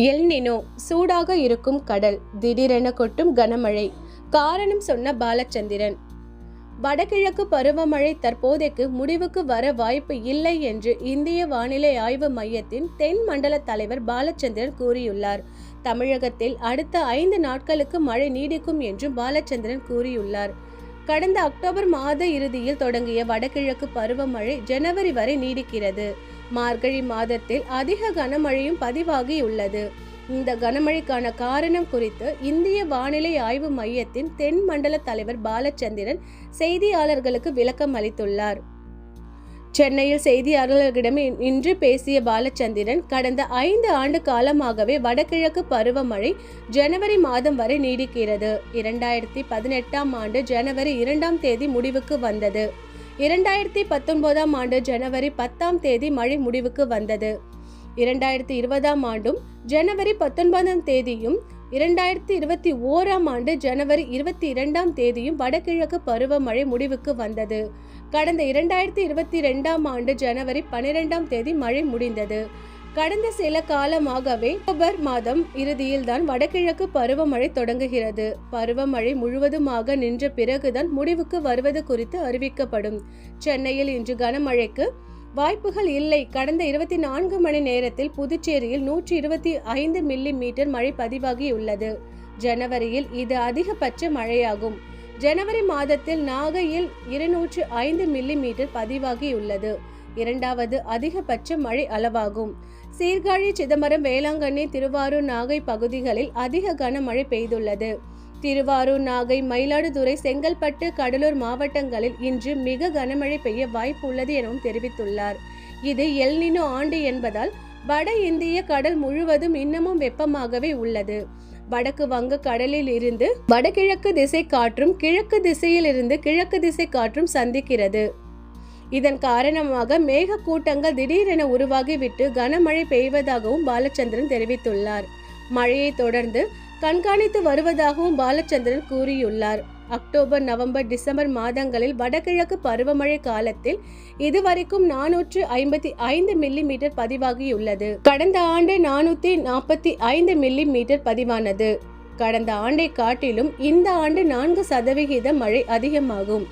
El Niño சூடாக இருக்கும் கடல் திடீரென கொட்டும் கனமழை. காரணம் சொன்ன பாலச்சந்திரன். வடகிழக்கு பருவமழை தற்போதைக்கு முடிவுக்கு வர வாய்ப்பு இல்லை என்று இந்திய வானிலை ஆய்வு மையத்தின் தென் மண்டல தலைவர் பாலச்சந்திரன் கூறியுள்ளார். தமிழகத்தில் அடுத்த ஐந்து நாட்களுக்கு மழை நீடிக்கும் என்றும் பாலச்சந்திரன் கூறியுள்ளார். கடந்த அக்டோபர் மாத இறுதியில் தொடங்கிய வடகிழக்கு பருவமழை ஜனவரி வரை நீடிக்கிறது. மார்கழி மாதத்தில் அதிக கனமழையும் பதிவாகியுள்ளது. இந்த கனமழைக்கான காரணம் குறித்து இந்திய வானிலை ஆய்வு மையத்தின் தென் மண்டல தலைவர் பாலச்சந்திரன் செய்தியாளர்களுக்கு விளக்கம் அளித்துள்ளார். சென்னையில் செய்தியாளர்களிடம் இன்று பேசிய பாலச்சந்திரன் கடந்த ஐந்து ஆண்டு காலமாகவே வடகிழக்கு பருவமழை ஜனவரி மாதம் வரை நீடிக்கிறது. இரண்டாயிரத்தி பதினெட்டாம் ஆண்டு ஜனவரி இரண்டாம் தேதி முடிவுக்கு வந்தது. இரண்டாயிரத்தி பத்தொன்பதாம் ஆண்டு ஜனவரி பத்தாம் தேதி மழை முடிவுக்கு வந்தது. இரண்டாயிரத்தி இருபதாம் ஆண்டும் ஜனவரி பத்தொன்பதாம் தேதியும் இரண்டாயிரத்தி இருபத்தி ஓராம் ஆண்டு ஜனவரி இருபத்தி இரண்டாம் தேதியும் வடகிழக்கு பருவமழை முடிவுக்கு வந்தது. கடந்த இரண்டாயிரத்தி இருபத்தி ரெண்டாம் ஆண்டு ஜனவரி பன்னிரெண்டாம் தேதி மழை முடிந்தது. கடந்த சில காலமாகவே அக்டோபர் மாதம் இறுதியில் தான் வடகிழக்கு பருவமழை தொடங்குகிறது. பருவமழை முழுவதுமாக நின்ற பிறகுதான் முடிவுக்கு வருவது குறித்து அறிவிக்கப்படும். சென்னையில் இன்று கனமழைக்கு வாய்ப்புகள் இல்லை. கடந்த இருபத்தி நான்கு மணி நேரத்தில் புதுச்சேரியில் நூற்றி இருபத்தி ஐந்து மில்லி மீட்டர் மழை பதிவாகியுள்ளது. ஜனவரியில் இது அதிகபட்ச மழையாகும். ஜனவரி மாதத்தில் நாகையில் இருநூற்று ஐந்து மில்லி மீட்டர் பதிவாகியுள்ளது. இரண்டாவது அதிகபட்ச மழை அளவாகும். சீர்காழி சிதம்பரம் வேளாங்கண்ணி திருவாரூர் நாகை பகுதிகளில் அதிக கனமழை பெய்துள்ளது. திருவாரூர் நாகை மயிலாடுதுறை செங்கல்பட்டு கடலூர் மாவட்டங்களில் இன்று மிக கனமழை பெய்ய வாய்ப்பு உள்ளது எனவும் தெரிவித்துள்ளார். இது எல்னினோ ஆண்டு என்பதால் வட இந்திய கடல் முழுவதும் இன்னமும் வெப்பமாகவே உள்ளது. வடக்கு வங்க கடலில் இருந்து வடகிழக்கு திசை காற்றும் கிழக்கு திசையில் இருந்து கிழக்கு திசை காற்றும் சந்திக்கிறது. இதன் காரணமாக மேகக்கூட்டங்கள் திடீரென உருவாகிவிட்டு கனமழை பெய்வதாகவும் பாலச்சந்திரன் தெரிவித்துள்ளார். மழையை தொடர்ந்து கண்காணித்து வருவதாகவும் பாலச்சந்திரன் கூறியுள்ளார். அக்டோபர் நவம்பர் டிசம்பர் மாதங்களில் வடகிழக்கு பருவமழை காலத்தில் இதுவரைக்கும் நானூற்று ஐம்பத்தி ஐந்து மில்லி மீட்டர் பதிவாகியுள்ளது. கடந்த ஆண்டு நானூத்தி நாற்பத்தி ஐந்து மில்லி மீட்டர் பதிவானது. கடந்த ஆண்டை காட்டிலும் இந்த ஆண்டு நான்கு சதவிகித மழை அதிகமாகும்.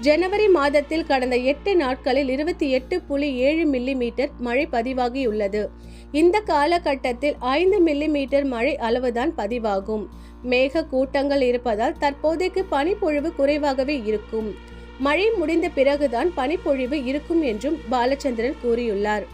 ஜனவரி மாதத்தில் கடந்த எட்டு நாட்களில் இருபத்தி எட்டு புள்ளி ஏழு மில்லி மீட்டர் மழை பதிவாகியுள்ளது. இந்த காலகட்டத்தில் ஐந்து மில்லி மீட்டர் மழை அளவுதான் பதிவாகும். மேக கூட்டங்கள் இருப்பதால் தற்போதைக்கு பனிப்பொழிவு குறைவாகவே இருக்கும். மழை முடிந்த பிறகுதான் பனிப்பொழிவு இருக்கும் என்றும் பாலச்சந்திரன் கூறியுள்ளார்.